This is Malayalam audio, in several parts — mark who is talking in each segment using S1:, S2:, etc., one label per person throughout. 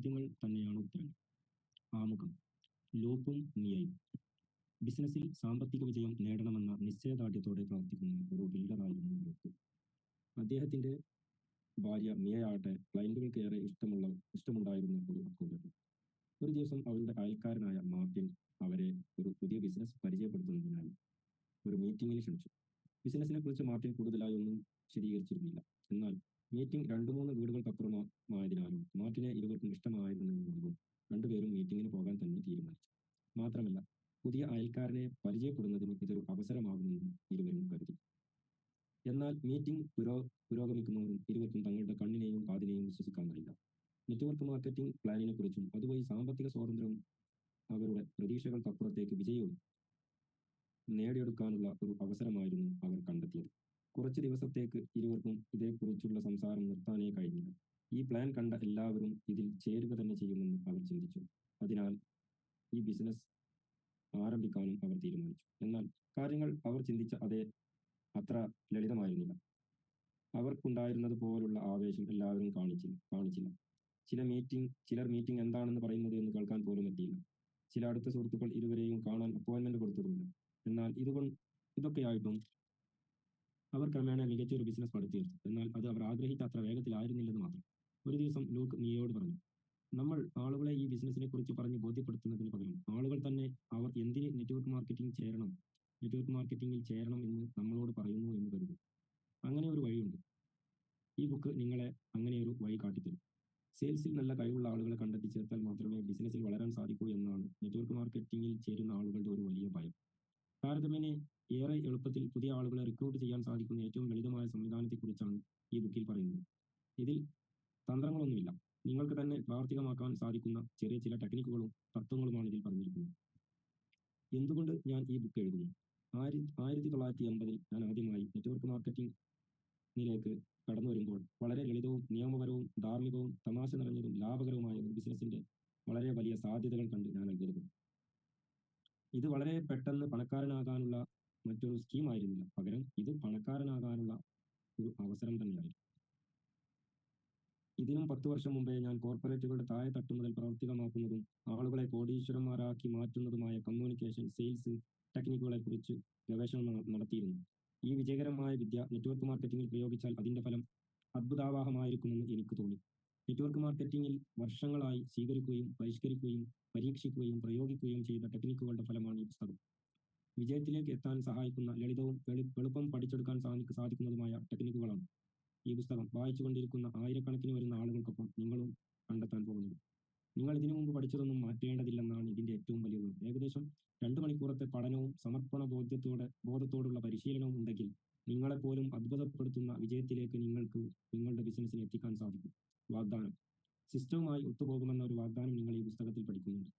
S1: ചോദ്യങ്ങൾ തന്നെയാണ് ഉത്തരം. ആമുഖം. ലോപ്പും നിയയും. ബിസിനസ്സിൽ സാമ്പത്തിക വിജയം നേടണമെന്ന നിശ്ചയദാർഢ്യത്തോടെ പ്രവർത്തിക്കുന്ന ഒരു ബിൽഡറായിരുന്നു ലോപ്പ് അദ്ദേഹത്തിന്റെ ഭാര്യ മിയയാകട്ടെ ക്ലയന്റുകൾക്ക് ഏറെ ഇഷ്ടമുള്ള ഇഷ്ടമുണ്ടായിരുന്ന ഒരു അക്കൗണ്ടന്റ്. ഒരു ദിവസം അവരുടെ അയൽക്കാരനായ മാർട്ടിൻ അവരെ ഒരു പുതിയ ബിസിനസ് പരിചയപ്പെടുത്തുന്നതിനായി ഒരു മീറ്റിംഗിന് ക്ഷണിച്ചു. ബിസിനസിനെ കുറിച്ച് മാർട്ടിൻ കൂടുതലായി ഒന്നും വിശദീകരിച്ചിരുന്നില്ല. എന്നാൽ മീറ്റിംഗ് രണ്ടു മൂന്ന് വീടുകൾക്കപ്പുറമായതിനാലും മാർട്ടിനെ ഇരുവർക്കും ഇഷ്ടമായിരുന്നതിനാലും രണ്ടുപേരും മീറ്റിങ്ങിന് പോകാൻ തന്നെ തീരുമാനിച്ചു. മാത്രമല്ല പുതിയ അയൽക്കാരനെ പരിചയപ്പെടുന്നതിന് ഇതൊരു അവസരമാകുമെന്ന് ഇരുവരും കരുതി. എന്നാൽ മീറ്റിംഗ് പുരോ പുരോഗമിക്കുന്നവരും ഇരുവർക്കും തങ്ങളുടെ കണ്ണിനെയും കാതിനെയും വിശ്വസിക്കാൻ കഴിയില്ല. നെറ്റ്വർക്ക് മാർക്കറ്റിംഗ് പ്ലാനിനെ കുറിച്ചും അതുവഴി സാമ്പത്തിക സ്വാതന്ത്ര്യം അവരുടെ പ്രതീക്ഷകൾക്കപ്പുറത്തേക്ക് വിജയവും നേടിയെടുക്കാനുള്ള ഒരു അവസരമായിരുന്നു അവർ കണ്ടെത്തിയത്. കുറച്ച് ദിവസത്തേക്ക് ഇരുവർക്കും ഇതേക്കുറിച്ചുള്ള സംസാരം നിർത്താനേ കഴിഞ്ഞില്ല. ഈ പ്ലാൻ കണ്ട എല്ലാവരും ഇതിൽ ചേരുക തന്നെ ചെയ്യുമെന്ന് അവർ ചിന്തിച്ചു. അതിനാൽ ഈ ബിസിനസ് ആരംഭിക്കാനും അവർ തീരുമാനിച്ചു. എന്നാൽ കാര്യങ്ങൾ അവർ ചിന്തിച്ച അതേ അത്ര ലളിതമായിരുന്നില്ല. അവർക്കുണ്ടായിരുന്നത് പോലുള്ള ആവേശം എല്ലാവരും കാണിച്ചില്ല കാണിച്ചില്ല. ചില മീറ്റിംഗ് ചിലർ മീറ്റിംഗ് എന്താണെന്ന് പറയുന്നത് എന്ന് കേൾക്കാൻ പോലും എത്തിയില്ല ചില അടുത്ത സുഹൃത്തുക്കൾ ഇരുവരെയും കാണാൻ അപ്പോയിന്റ്മെന്റ് കൊടുത്തതുമില്ല എന്നാൽ ഇതുകൊണ്ട് ഇതൊക്കെയായിട്ടും അവർ ക്രമേണ മികച്ചൊരു ബിസിനസ് പടുത്തുയർത്തു എന്നാൽ അത് അവർ ആഗ്രഹിച്ച അത്ര വേഗത്തിലായിരുന്നില്ലെന്ന് മാത്രം. ഒരു ദിവസം ലൂക്ക് നീയോട് പറഞ്ഞു നമ്മൾ ആളുകളെ ഈ ബിസിനസിനെ കുറിച്ച് പറഞ്ഞ് ബോധ്യപ്പെടുത്തുന്നതിന് പകരം ആളുകൾ തന്നെ അവർ എന്തിന് നെറ്റ്വർക്ക് മാർക്കറ്റിംഗ് ചേരണം നെറ്റ്വർക്ക് മാർക്കറ്റിംഗിൽ ചേരണം എന്ന് നമ്മളോട് പറയുന്നു എന്ന് കരുതി. അങ്ങനെ ഒരു വഴിയുണ്ട്. ഈ ബുക്ക് നിങ്ങളെ അങ്ങനെ ഒരു വഴി കാട്ടിത്തരും. സെയിൽസിൽ നല്ല കഴിവുള്ള ആളുകളെ കണ്ടെത്തി ചേർത്താൽ മാത്രമേ ബിസിനസ്സിൽ വളരാൻ സാധിക്കൂ എന്നാണ്. നെറ്റ്വർക്ക് മാർക്കറ്റിംഗിൽ ചേരുന്ന ആളുകളുടെ ഒരു വലിയ ഭയം. താരതമ്യേന ഏറെ എളുപ്പത്തിൽ പുതിയ ആളുകളെ റിക്രൂട്ട് ചെയ്യാൻ സാധിക്കുന്ന ഏറ്റവും ലളിതമായ സംവിധാനത്തെക്കുറിച്ചാണ് ഈ ബുക്കിൽ പറയുന്നത്. ഇതിൽ തന്ത്രങ്ങളൊന്നുമില്ല. നിങ്ങൾക്ക് തന്നെ പ്രാവർത്തികമാക്കാൻ സാധിക്കുന്ന ചെറിയ ചില ടെക്നിക്കുകളും തത്വങ്ങളുമാണ് ഇതിൽ പറഞ്ഞിരിക്കുന്നത്. എന്തുകൊണ്ട് ഞാൻ ഈ ബുക്ക് എഴുതുന്നു? ആയിരത്തി ആയിരത്തി തൊള്ളായിരത്തി എൺപതിൽ ഞാൻ ആദ്യമായി നെറ്റ്വർക്ക് മാർക്കറ്റിംഗിലേക്ക് കടന്നു വരുമ്പോൾ വളരെ ലളിതവും നിയമപരവും ധാർമ്മികവും തമാശ നിറഞ്ഞതും ലാഭകരവുമായ ഒരു ബിസിനസിന്റെ വളരെ വലിയ സാധ്യതകൾ കണ്ട് ഞാൻ അത്ഭുതപ്പെട്ടു ഇത് വളരെ പെട്ടെന്ന് പണക്കാരനാകാനുള്ള മറ്റൊരു സ്കീം ആയിരുന്നില്ല. പകരം ഇത് പണക്കാരനാകാനുള്ള ഒരു അവസരം തന്നെയായിരുന്നു. ഇതിനും പത്ത് വർഷം മുമ്പേ ഞാൻ കോർപ്പറേറ്റുകളുടെ താഴെ തട്ടു മുതൽ പ്രവർത്തികമാക്കുന്നതും ആളുകളെ കോടീശ്വരന്മാരാക്കി മാറ്റുന്നതുമായ കമ്മ്യൂണിക്കേഷൻ സെയിൽസ് ടെക്നിക്കുകളെ കുറിച്ച് ഗവേഷണം നടത്തിയിരുന്നു. ഈ വിജയകരമായ വിദ്യ നെറ്റ്വർക്ക് മാർക്കറ്റിംഗിൽ പ്രയോഗിച്ചാൽ അതിന്റെ ഫലം അത്ഭുതാവാഹമായിരിക്കുമെന്ന് എനിക്ക് തോന്നി. നെറ്റ്വർക്ക് മാർക്കറ്റിംഗിൽ വർഷങ്ങളായി സ്വീകരിക്കുകയും പരിഷ്കരിക്കുകയും പരീക്ഷിക്കുകയും പ്രയോഗിക്കുകയും ചെയ്ത ടെക്നിക്കുകളുടെ ഫലമാണ് ഈ പുസ്തകം. വിജയത്തിലേക്ക് എത്താൻ സഹായിക്കുന്ന ലളിതവും എളു- എളുപ്പം പഠിച്ചെടുക്കാൻ സാധി- സാധിക്കുന്നതുമായ ടെക്നിക്കുകളാണ് ഈ പുസ്തകം. വായിച്ചുകൊണ്ടിരിക്കുന്ന ആയിരക്കണക്കിന് വരുന്ന ആളുകൾക്കൊപ്പം നിങ്ങളും കണ്ടെത്താൻ പോകുന്നത്. നിങ്ങൾ ഇതിനു മുമ്പ് പഠിച്ചതൊന്നും മാറ്റേണ്ടതില്ലെന്നാണ് ഇതിന്റെ ഏറ്റവും വലിയ ഗുണം. ഏകദേശം രണ്ടു മണിക്കൂറത്തെ പഠനവും സമർപ്പണ ബോധ്യത്തോടെ ബോധത്തോടുള്ള പരിശീലനവും ഉണ്ടെങ്കിൽ നിങ്ങളെപ്പോലും അത്ഭുതപ്പെടുത്തുന്ന വിജയത്തിലേക്ക് നിങ്ങൾക്ക് നിങ്ങളുടെ ബിസിനസ്സിനെ എത്തിക്കാൻ സാധിക്കും. വാഗ്ദാനം. സിസ്റ്റവുമായി ഒത്തുപോകുമെന്ന ഒരു വാഗ്ദാനം നിങ്ങൾ ഈ പുസ്തകത്തിൽ പഠിക്കുന്നുണ്ട്.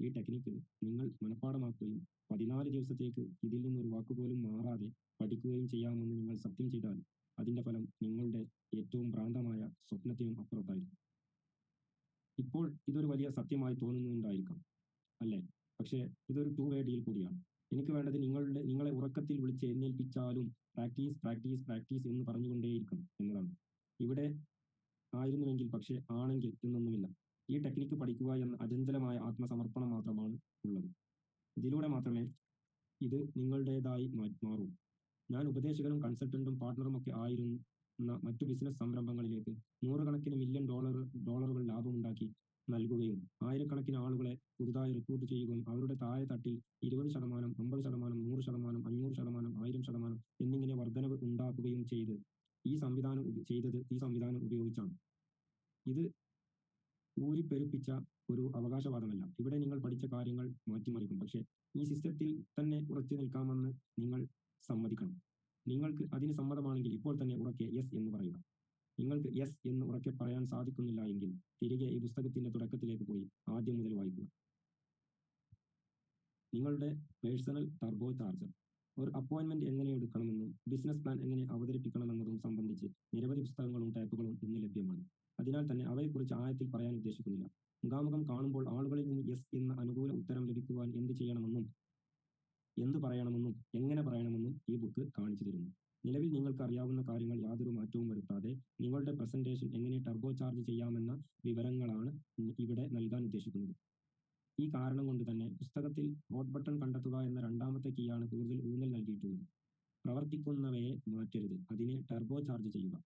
S1: ഈ ടെക്നിക്ക് നിങ്ങൾ മനഃപ്പാടമാക്കുകയും പതിനാല് ദിവസത്തേക്ക് ഇതിൽ നിന്നൊരു വാക്കുപോലും മാറാതെ പഠിക്കുകയും ചെയ്യാമെന്ന് നിങ്ങൾ സത്യം ചെയ്താൽ അതിന്റെ ഫലം നിങ്ങളുടെ ഏറ്റവും ഭ്രാന്തമായ സ്വപ്നത്തിനും അപ്പുറത്തായിരിക്കും. ഇപ്പോൾ ഇതൊരു വലിയ സത്യമായി തോന്നുന്നുണ്ടായിരിക്കാം അല്ലേ? പക്ഷേ ഇതൊരു ടൂ വേ ഡീൽ കൂടിയാണ്. എനിക്ക് വേണ്ടത് നിങ്ങളുടെ നിങ്ങളെ ഉറക്കത്തിൽ വിളിച്ച് എന്നേൽപ്പിച്ചാലും പ്രാക്ടീസ് പ്രാക്ടീസ് പ്രാക്ടീസ് എന്ന് പറഞ്ഞുകൊണ്ടേയിരിക്കണം എന്നതാണ്. ഇവിടെ ആയിരുന്നുവെങ്കിൽ പക്ഷേ ആണെങ്കിൽ എന്നൊന്നുമില്ല ഈ ടെക്നിക്ക് പഠിക്കുക എന്ന അചഞ്ചലമായ ആത്മസമർപ്പണം മാത്രമാണ് ഉള്ളത്. ഇതിലൂടെ മാത്രമേ ഇത് നിങ്ങളുടേതായി മാറൂ. ഞാൻ ഉപദേശകനും കൺസൾട്ടന്റും പാർട്ണറും ഒക്കെ ആയിരുന്ന മറ്റു ബിസിനസ് സംരംഭങ്ങളിലേക്ക് നൂറുകണക്കിന് മില്യൺ ഡോളർ ഡോളറുകൾ ലാഭമുണ്ടാക്കി നൽകുകയും ആയിരക്കണക്കിന് ആളുകളെ പുതുതായി റിക്രൂട്ട് ചെയ്യുകയും അവരുടെ താഴെ തട്ടിൽ ഇരുപത് ശതമാനം അമ്പത് ശതമാനം നൂറ് ശതമാനം അഞ്ഞൂറ് ശതമാനം ആയിരം ശതമാനം എന്നിങ്ങനെ വർധനവ് ഉണ്ടാക്കുകയും ചെയ്ത് ഈ സംവിധാനം ചെയ്തത് ഈ സംവിധാനം ഉപയോഗിച്ചാണ്. ഇത് ഊരിപ്പെരുപ്പിച്ച ഒരു അവകാശവാദമല്ല. ഇവിടെ നിങ്ങൾ പഠിച്ച കാര്യങ്ങൾ മാറ്റിമറിക്കും. പക്ഷേ ഈ സിസ്റ്റത്തിൽ തന്നെ ഉറച്ചു നിൽക്കാമെന്ന് നിങ്ങൾ സമ്മതിക്കണം. നിങ്ങൾക്ക് അതിന് സമ്മതമാണെങ്കിൽ ഇപ്പോൾ തന്നെ ഉറക്കെ യെസ് എന്ന് പറയുക. നിങ്ങൾക്ക് യെസ് എന്ന് ഉറക്കെ പറയാൻ സാധിക്കുന്നില്ല എങ്കിൽ തിരികെ ഈ പുസ്തകത്തിന്റെ തുടക്കത്തിലേക്ക് പോയി ആദ്യം മുതൽ വായിക്കുക. നിങ്ങളുടെ പേഴ്സണൽ ടർബോ ചാർജർ. ഒരു അപ്പോയിന്റ്മെന്റ് എങ്ങനെ എടുക്കണമെന്നും ബിസിനസ് പ്ലാൻ എങ്ങനെ അവതരിപ്പിക്കണമെന്നതും സംബന്ധിച്ച് നിരവധി പുസ്തകങ്ങളും ടൈപ്പുകളും ഇന്ന് ലഭ്യമാണ്. അതിനാൽ തന്നെ അവയെക്കുറിച്ച് ആഴത്തിൽ പറയാൻ ഉദ്ദേശിക്കുന്നില്ല. മുഖാമുഖം കാണുമ്പോൾ ആളുകളിൽ നിന്ന് യെസ് എന്ന അനുകൂല ഉത്തരം ലഭിക്കുവാൻ എന്ത് ചെയ്യണമെന്നും എന്ത് പറയണമെന്നും എങ്ങനെ പറയണമെന്നും ഈ ബുക്ക് കാണിച്ചു തരുന്നു. നിലവിൽ നിങ്ങൾക്ക് അറിയാവുന്ന കാര്യങ്ങൾ യാതൊരു മാറ്റവും വരുത്താതെ നിങ്ങളുടെ പ്രസന്റേഷൻ എങ്ങനെ ടർബോ ചാർജ് ചെയ്യാമെന്ന വിവരങ്ങളാണ് ഇവിടെ നൽകാൻ ഉദ്ദേശിക്കുന്നത്. ഈ കാരണം കൊണ്ട് തന്നെ പുസ്തകത്തിൽ ഹോട്ട് ബട്ടൺ കണ്ടെത്തുക എന്ന രണ്ടാമത്തെ കീയാണ് കൂടുതൽ ഊന്നൽ നൽകിയിട്ടുള്ളത്. പ്രവർത്തിക്കുന്നവയെ മാറ്റരുത്. അതിനെ ടർബോ ചാർജ് ചെയ്യുക.